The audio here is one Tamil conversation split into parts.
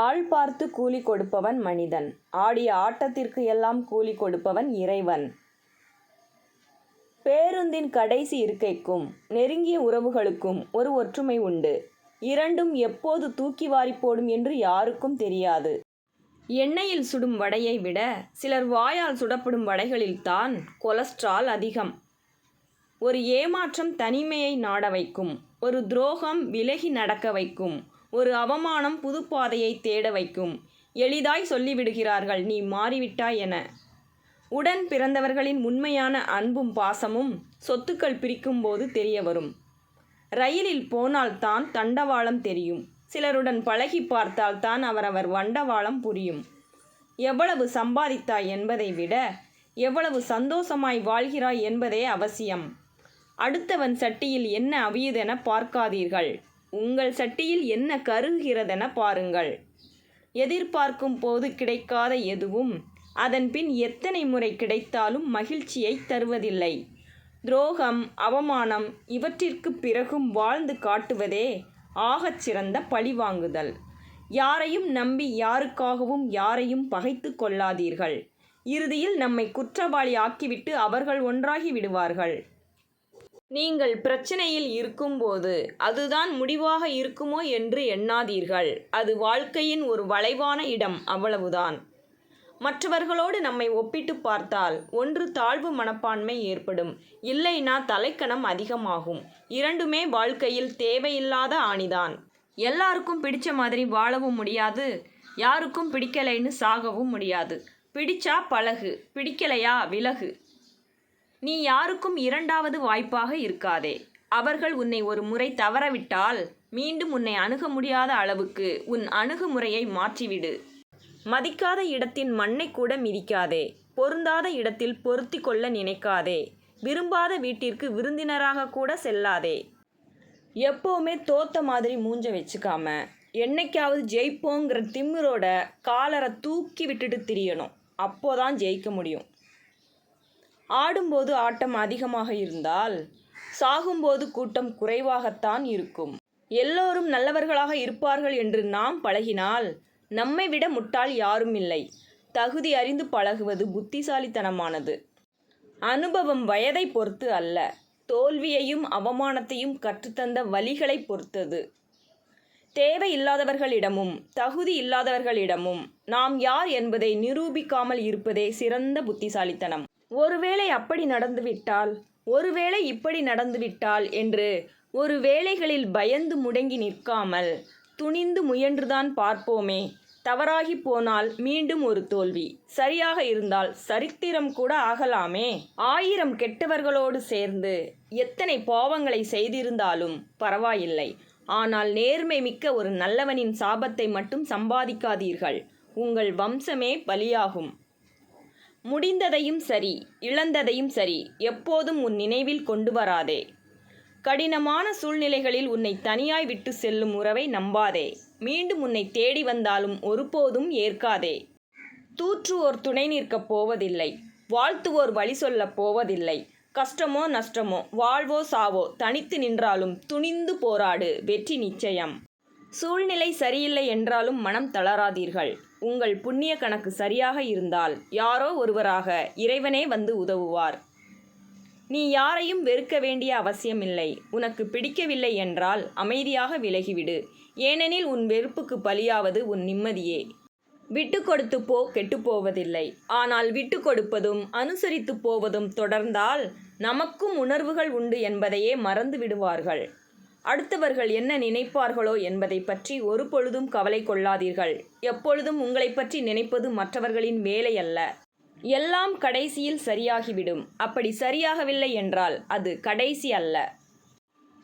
ஆள் பார்த்து கூலி கொடுப்பவன் மனிதன். ஆடிய ஆட்டத்திற்கு எல்லாம் கூலி கொடுப்பவன் இறைவன். பேருந்தின் கடைசி இருக்கைக்கும் நெருங்கிய உறவுகளுக்கும் ஒரு ஒற்றுமை உண்டு. இரண்டும் எப்போது தூக்கி வாரி போடும் என்று யாருக்கும் தெரியாது. எண்ணெயில் சுடும் வடையை விட சிலர் வாயால் சுடப்படும் வடைகளில்தான் கொலஸ்ட்ரால் அதிகம். ஒரு ஏமாற்றம் தனிமையை நாட வைக்கும் ஒரு துரோகம் விலகி நடக்க வைக்கும் ஒரு அவமானம் புதுப்பாதையை தேட வைக்கும். எளிதாய் சொல்லிவிடுகிறார்கள் நீ மாறிவிட்டாய் என. உடன் பிறந்தவர்களின் உண்மையான அன்பும் பாசமும் சொத்துக்கள் பிரிக்கும்போது தெரிய வரும். ரயிலில் போனால்தான் தண்டவாளம் தெரியும். சிலருடன் பழகி பார்த்தால்தான் அவரவர் வண்டவாளம் புரியும். எவ்வளவு சம்பாதித்தாய் என்பதை விட எவ்வளவு சந்தோஷமாய் வாழ்கிறாய் என்பதே அவசியம். அடுத்தவன் சட்டியில் என்ன அவியுதென பார்க்காதீர்கள். உங்கள் சட்டியில் என்ன கருகுகிறதென பாருங்கள். எதிர்பார்க்கும் போது கிடைக்காத எதுவும் அதன்பின் எத்தனை முறை கிடைத்தாலும் மகிழ்ச்சியை தருவதில்லை. துரோகம் அவமானம் இவற்றிற்கு பிறகும் வாழ்ந்து காட்டுவதே ஆகச் சிறந்த பழிவாங்குதல் யாரையும் நம்பி யாருக்காகவும் யாரையும் பகைத்து கொள்ளாதீர்கள். இறுதியில் நம்மை குற்றவாளி ஆக்கிவிட்டு அவர்கள் ஒன்றாகி விடுவார்கள். நீங்கள் பிரச்சனையில் இருக்கும்போது அதுதான் முடிவாக இருக்குமோ என்று எண்ணாதீர்கள். அது வாழ்க்கையின் ஒரு வளைவான இடம் அவ்வளவுதான். மற்றவர்களோடு நம்மை ஒப்பிட்டு பார்த்தால் ஒன்று தாழ்வு மனப்பான்மை ஏற்படும். இல்லைனா தலைக்கணம் அதிகமாகும். இரண்டுமே வாழ்க்கையில் தேவையில்லாத ஆணிதான். எல்லாருக்கும் பிடிச்ச மாதிரி வாழவும் முடியாது. யாருக்கும் பிடிக்கலைன்னு சாகவும் முடியாது. பிடிச்சா பழகு பிடிக்கலையா விலகு. நீ யாருக்கும் இரண்டாவது வாய்ப்பாக இருக்காதே. அவர்கள் உன்னை ஒரு முறை தவறவிட்டால் மீண்டும் உன்னை அணுக முடியாத அளவுக்கு உன் அணுகுமுறையை மாற்றிவிடு. மதிக்காத இடத்தின் மண்ணை கூட மிதிக்காதே. பொருந்தாத இடத்தில் பொருத்தி கொள்ள நினைக்காதே. விரும்பாத வீட்டிற்கு விருந்தினராக கூட செல்லாதே. எப்போவுமே தோத்த மாதிரி மூஞ்ச வச்சுக்காம என்னைக்காவது ஜெயிப்போங்கிற திமிரோட காலரை தூக்கி விட்டுட்டு திரியணும். அப்போதான் ஜெயிக்க முடியும். ஆடும்போது ஆட்டம் அதிகமாக இருந்தால் சாகும்போது கூட்டம் குறைவாகத்தான் இருக்கும். எல்லோரும் நல்லவர்களாக இருப்பார்கள் என்று நாம் பழகினால் நம்மை விட முட்டாள் யாரும் இல்லை. தகுதி அறிந்து பழகுவது புத்திசாலித்தனமானது. அனுபவம் வயதை பொறுத்து அல்ல தோல்வியையும் அவமானத்தையும் கற்றுத்தந்த வழிகளை பொறுத்தது. தேவை இல்லாதவர்களிடமும் தகுதி இல்லாதவர்களிடமும் நாம் யார் என்பதை நிரூபிக்காமல் இருப்பதே சிறந்த புத்திசாலித்தனம். ஒருவேளை அப்படி நடந்துவிட்டால் ஒருவேளை இப்படி நடந்துவிட்டால் என்று ஒரு வேளைகளில் பயந்து முடங்கி நிற்காமல் துணிந்து முயன்றுதான் பார்ப்போமே. தவறாகி போனால் மீண்டும் ஒரு தோல்வி. சரியாக இருந்தால் சரித்திரம் கூட ஆகலாமே. ஆயிரம் கெட்டவர்களோடு சேர்ந்து எத்தனை பாவங்களை செய்திருந்தாலும் பரவாயில்லை. ஆனால் நேர்மை மிக்க ஒரு நல்லவனின் சாபத்தை மட்டும் சம்பாதிக்காதீர்கள். உங்கள் வம்சமே பலியாகும். முடிந்ததையும் சரி இழந்ததையும் சரி எப்போதும் உன் நினைவில் கொண்டு வராதே. கடினமான சூழ்நிலைகளில் உன்னை தனியாய் விட்டு செல்லும் உறவை நம்பாதே. மீண்டும் உன்னை தேடி வந்தாலும் ஒருபோதும் ஏற்காதே. தூற்றுவோர் துணை நிற்கப் போவதில்லை. வாழ்த்துவோர் வழி சொல்லப் போவதில்லை. கஷ்டமோ நஷ்டமோ வாழ்வோ சாவோ தனித்து நின்றாலும் துணிந்து போராடு வெற்றி நிச்சயம். சூழ்நிலை சரியில்லை என்றாலும் மனம் தளராதீர்கள். உங்கள் புண்ணிய கணக்கு சரியாக இருந்தால் யாரோ ஒருவராக இறைவனே வந்து உதவுவார். நீ யாரையும் வெறுக்க வேண்டிய அவசியமில்லை. உனக்கு பிடிக்கவில்லை என்றால் அமைதியாக விலகிவிடு. ஏனெனில் உன் வெறுப்புக்கு பலியாவது உன் நிம்மதியே. விட்டு கொடுத்து போ கெட்டுப்போவதில்லை ஆனால் விட்டு கொடுப்பதும் அனுசரித்து போவதும் தொடர்ந்தால் நமக்கும் உணர்வுகள் உண்டு என்பதையே மறந்து விடுவார்கள் அடுத்தவர்கள் என்ன நினைப்பார்களோ என்பதை பற்றி ஒரு பொழுதும் கவலை கொள்ளாதீர்கள். எப்பொழுதும் உங்களை பற்றி நினைப்பது மற்றவர்களின் வேலை அல்ல. எல்லாம் கடைசியில் சரியாகிவிடும். அப்படி சரியாகவில்லை என்றால் அது கடைசி அல்ல.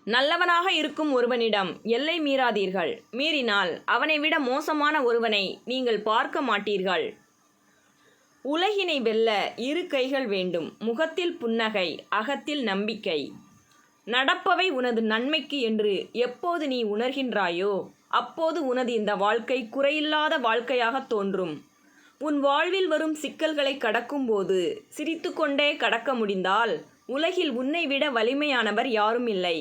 நல்லவனாக இருக்கும் ஒருவனிடம் எல்லை மீறாதீர்கள். மீறினால் அவனை விட மோசமான ஒருவனை நீங்கள் பார்க்க மாட்டீர்கள். உலகினை வெல்ல இரு கைகள் வேண்டும். முகத்தில் புன்னகை அகத்தில் நம்பிக்கை. நடப்பவை உனது நன்மைக்கு என்று எப்போது நீ உணர்கின்றாயோ அப்போது உனது இந்த வாழ்க்கை குறையில்லாத வாழ்க்கையாக தோன்றும். உன் வாழ்வில் வரும் சிக்கல்களை கடக்கும்போது சிரித்துக்கொண்டே கடக்க முடிந்தால் உலகில் உன்னை விட வலிமையானவர் யாரும் இல்லை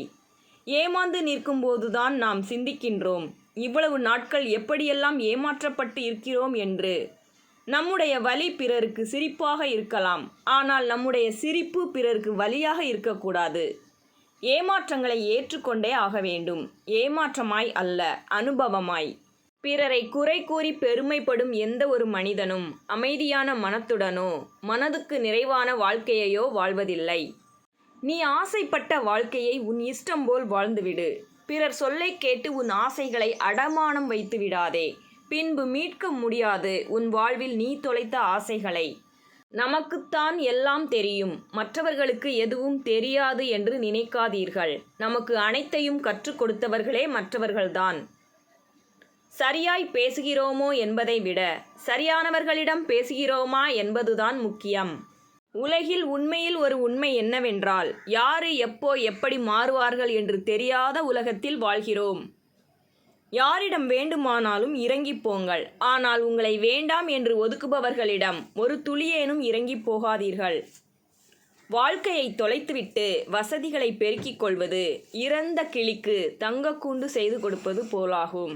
ஏமாந்து நிற்கும்போதுதான் நாம் சிந்திக்கின்றோம். இவ்வளவு நாட்கள் எப்படியெல்லாம் ஏமாற்றப்பட்டு இருக்கிறோம் என்று. நம்முடைய வலி பிறருக்கு சிரிப்பாக இருக்கலாம். ஆனால் நம்முடைய சிரிப்பு பிறருக்கு வலியாக இருக்கக்கூடாது. ஏமாற்றங்களை ஏற்றுக்கொண்டே ஆக வேண்டும். ஏமாற்றமாய் அல்ல அனுபவமாய். பிறரை குறை கூறி பெருமைப்படும் எந்த ஒரு மனிதனும் அமைதியான மனத்துடனோ மனதுக்கு நிறைவான வாழ்க்கையையோ வாழ்வதில்லை. நீ ஆசைப்பட்ட வாழ்க்கையை உன் இஷ்டம் போல் வாழ்ந்துவிடு. பிறர் சொல்லை கேட்டு உன் ஆசைகளை அடமானம் வைத்து விடாதே பின்பு மீட்க முடியாது உன் வாழ்வில் நீ தொலைத்த ஆசைகளை. நமக்குத்தான் எல்லாம் தெரியும். மற்றவர்களுக்கு எதுவும் தெரியாது என்று நினைக்காதீர்கள். நமக்கு அனைத்தையும் கற்றுக் கொடுத்தவர்களே மற்றவர்கள்தான். சரியாய் பேசுகிறோமோ என்பதை விட சரியானவர்களிடம் பேசுகிறோமா என்பதுதான் முக்கியம். உலகில் உண்மையில் ஒரு உண்மை என்னவென்றால் யாரு எப்போ எப்படி மாறுவார்கள் என்று தெரியாத உலகத்தில் வாழ்கிறோம். யாரிடம் வேண்டுமானாலும் இறங்கிப் போங்கள். ஆனால் உங்களை வேண்டாம் என்று ஒதுக்குபவர்களிடம் ஒரு துளியேனும் இறங்கிப் போகாதீர்கள். வாழ்க்கையை தொலைத்துவிட்டு வசதிகளை பெருக்கிக் கொள்வது இறந்த கிளிக்கு தங்கக்கூண்டு செய்து கொடுப்பது போலாகும்.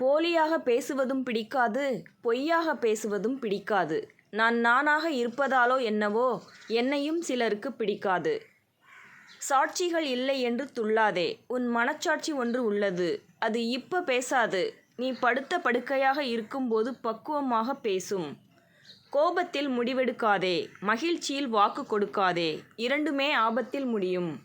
போலியாக பேசுவதும் பிடிக்காது பொய்யாக பேசுவதும் பிடிக்காது. நான் நானாக இருப்பதாலோ என்னவோ என்னையும் சிலருக்கு பிடிக்காது. சாட்சிகள் இல்லை என்று துள்ளாதே. உன் மனச்சாட்சி ஒன்று உள்ளது. அது இப்ப பேசாது. நீ படுத்த படுக்கையாக இருக்கும்போது பக்குவமாக பேசும். கோபத்தில் முடிவெடுக்காதே. மகிழ்ச்சியில் வாக்கு கொடுக்காதே. இரண்டுமே ஆபத்தில் முடியும்.